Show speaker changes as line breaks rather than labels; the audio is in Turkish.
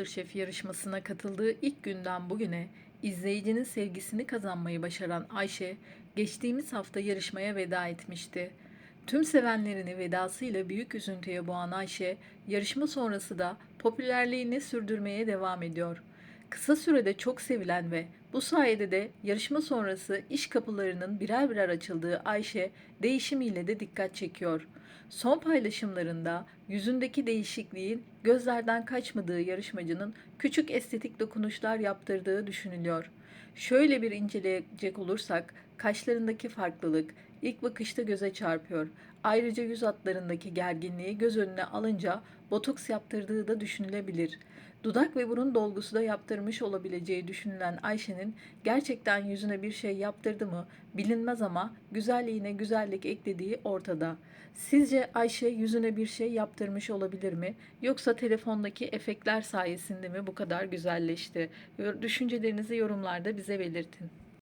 MasterChef yarışmasına katıldığı ilk günden bugüne izleyicinin sevgisini kazanmayı başaran Ayşe, geçtiğimiz hafta yarışmaya veda etmişti. Tüm sevenlerini vedasıyla büyük üzüntüye boğan Ayşe, yarışma sonrası da popülerliğini sürdürmeye devam ediyor. Kısa sürede çok sevilen ve bu sayede de yarışma sonrası iş kapılarının birer birer açıldığı Ayşe, değişimiyle de dikkat çekiyor. Son paylaşımlarında yüzündeki değişikliğin gözlerden kaçmadığı yarışmacının küçük estetik dokunuşlar yaptırdığı düşünülüyor. Şöyle bir inceleyecek olursak kaşlarındaki farklılık ilk bakışta göze çarpıyor. Ayrıca yüz hatlarındaki gerginliği göz önüne alınca botoks yaptırdığı da düşünülebilir. Dudak ve burun dolgusu da yaptırmış olabileceği düşünülen Ayşe'nin gerçekten yüzüne bir şey yaptırdı mı bilinmez ama güzelliğine güzellik eklediği ortada. Sizce Ayşe yüzüne bir şey yaptırmış olabilir mi? Yoksa telefondaki efektler sayesinde mi bu kadar güzelleşti? Düşüncelerinizi yorumlarda bize belirtin.